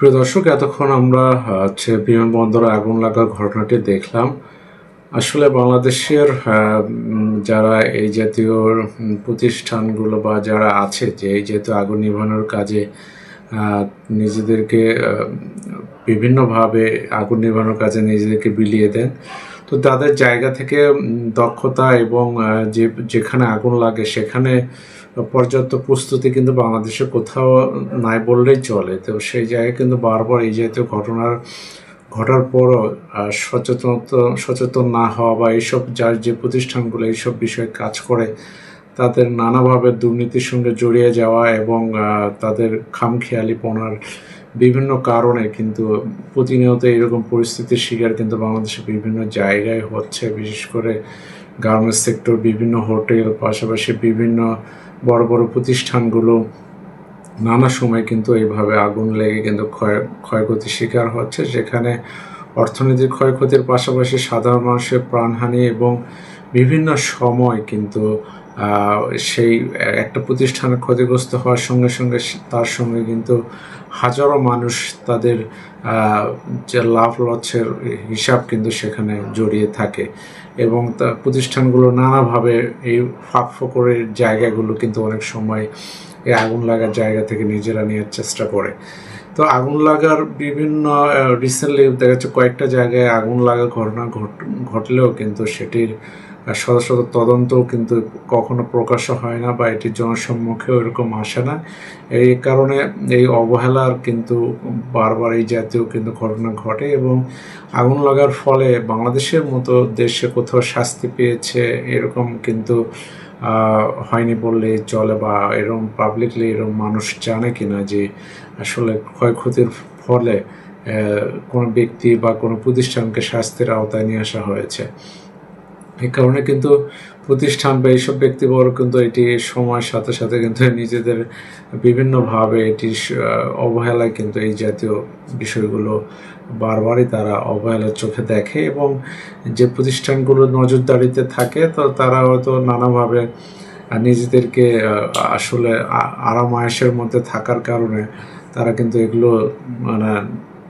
প্রিয় দর্শক, এতক্ষণ আমরা হচ্ছে বিমানবন্দরে আগুন লাগার ঘটনাটি দেখলাম। আসলে বাংলাদেশের যারা এই জাতীয় প্রতিষ্ঠানগুলো বা যারা আছে যে এই যেহেতু আগুন নিভানোর কাজে নিজেদেরকে বিভিন্নভাবে আগুন নিভানোর কাজে নিজেদেরকে বিলিয়ে দেন তো তাদের জায়গা থেকে দক্ষতা এবং যে, যেখানে আগুন লাগে সেখানে পর্যাপ্ত প্রস্তুতি কিন্তু বাংলাদেশে কোথাও নাই বললেই চলে। তো সেই জায়গায় কিন্তু বারবার এই জাতীয় ঘটনার, ঘটার পরও সচেতনতা, সচেতন না হওয়া বা এইসব যার যে প্রতিষ্ঠানগুলো এইসব বিষয়ে কাজ করে, তাদের নানাভাবে দুর্নীতির সঙ্গে জড়িয়ে যাওয়া এবং তাদের খামখেয়ালিপনার বিভিন্ন কারণে কিন্তু প্রতিনিয়ত এরকম পরিস্থিতির শিকার কিন্তু বাংলাদেশে বিভিন্ন জায়গায় হচ্ছে, বিশেষ করে গার্মেন্টস সেক্টর বিভিন্ন হোটেল পাশাপাশি বিভিন্ন বড় বড় প্রতিষ্ঠানগুলো নানা সময় কিন্তু এইভাবে আগুন লেগে কিন্তু ক্ষয়, ক্ষয়ক্ষতির শিকার হচ্ছে, যেখানে অর্থনৈতিক ক্ষয়ক্ষতির পাশাপাশি সাধারণ মানুষের প্রাণহানি এবং বিভিন্ন সময় কিন্তু সেই একটা প্রতিষ্ঠানের ক্ষতিগ্রস্ত হওয়ার সঙ্গে সঙ্গে তার সঙ্গে কিন্তু হাজারো মানুষ তাদের যে লাভ লসের হিসাব কিন্তু সেখানে জড়িয়ে থাকে। এবং তা প্রতিষ্ঠানগুলো নানাভাবে এই ফাঁক ফোকরের জায়গাগুলো কিন্তু অনেক সময় এই আগুন লাগার জায়গা থেকে নিজেরা নেওয়ার চেষ্টা করে। তো আগুন লাগার বিভিন্ন রিসেন্টলি দেখা যাচ্ছে কয়েকটা জায়গায় আগুন লাগার ঘটনা ঘট- ঘটলেও কিন্তু সেটির শত শত তদন্তও কিন্তু কখনো প্রকাশ হয় না বা এটি জনসম্মুখেও এরকম আসে না। এই কারণে এই অবহেলার কিন্তু বারবার এই জাতীয় কিন্তু ঘটনা ঘটে এবং আগুন লাগার ফলে বাংলাদেশের মতো দেশে কোথাও শাস্তি পেয়েছে এরকম কিন্তু হয়নি বললে চলে বা এরকম পাবলিকলি এরকম মানুষ জানে কিনা যে আসলে ক্ষয়ক্ষতির ফলে কোনো ব্যক্তি বা কোনো প্রতিষ্ঠানকে শাস্তির আওতায় নিয়ে আসা হয়েছে। এই কারণে কিন্তু প্রতিষ্ঠান বা এইসব ব্যক্তিবর্গ কিন্তু এটি সময়ের সাথে সাথে কিন্তু নিজেদের বিভিন্নভাবে এটি অবহেলায় কিন্তু এই জাতীয় বিষয়গুলো বারবারই তারা অবহেলার চোখে দেখে এবং যে প্রতিষ্ঠানগুলো নজরদারিতে থাকে, তো তারা হয়তো নানাভাবে নিজেদেরকে আসলে আরাম আয়েসের মধ্যে থাকার কারণে তারা কিন্তু এগুলো মানে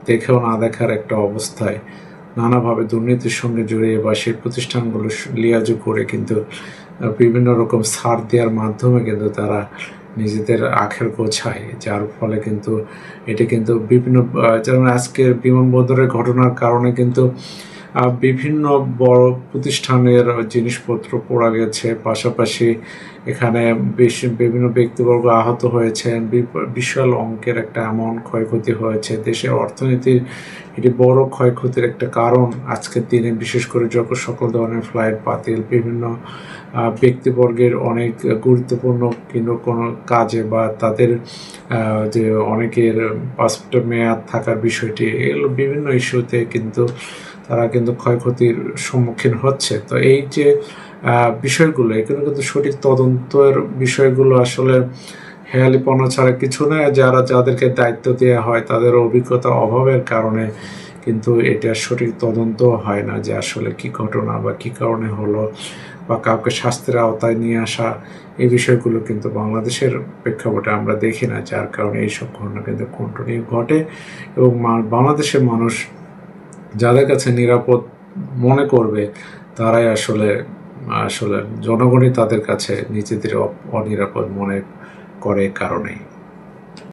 দেখেও না দেখার একটা অবস্থায় নানাভাবে দুর্নীতির সঙ্গে জড়িয়ে বা সেই প্রতিষ্ঠানগুলো লিয়াজু করে কিন্তু বিভিন্ন রকম সার দেওয়ার মাধ্যমে কিন্তু তারা নিজেদের আখের গোছায়, যার ফলে কিন্তু এটি কিন্তু বিভিন্ন যেমন আজকের বিমানবন্দরের ঘটনার কারণে কিন্তু বিভিন্ন বড় প্রতিষ্ঠানের জিনিসপত্র পড়া গেছে। পাশাপাশি এখানে বেশ বিভিন্ন ব্যক্তিবর্গ আহত হয়েছেন। বিশাল অঙ্কের একটা এমন ক্ষয়ক্ষতি হয়েছে। দেশের অর্থনীতির এটি বড় ক্ষয়ক্ষতির একটা কারণ আজকের দিনে। বিশেষ করে যখন সকল ধরনের ফ্লাইট বাতিল, বিভিন্ন ব্যক্তিবর্গের অনেক গুরুত্বপূর্ণ কিন্তু কোনো কাজে বা তাদের যে অনেকের পাসপোর্টের মেয়াদ থাকার বিষয়টি, এগুলো বিভিন্ন ইস্যুতে কিন্তু তারা কিন্তু ক্ষয়ক্ষতির সম্মুখীন হচ্ছে। তো এই যে বিষয়গুলো, এখানে কিন্তু সঠিক তদন্তের বিষয়গুলো আসলে হেয়ালিপনা ছাড়া কিছু না যারা, যাদেরকে দায়িত্ব দেওয়া হয়, তাদের অভিজ্ঞতা অভাবের কারণে কিন্তু এটা সঠিক তদন্ত হয় না যে আসলে কি ঘটনা বা কি কারণে হলো বা কাউকে শাস্তির আওতায় নিয়ে আসা, এই বিষয়গুলো কিন্তু বাংলাদেশের প্রেক্ষাপটে আমরা দেখি না, যার কারণে এইসব ঘটনা কিন্তু কন্টিনিউ ঘটে এবং বাংলাদেশের মানুষ যাদের কাছে নিরাপদ মনে করবে, তারাই আসলে আসলে জনগণই তাদের কাছে নিজেদের অনিরাপদ মনে করে কারণেই।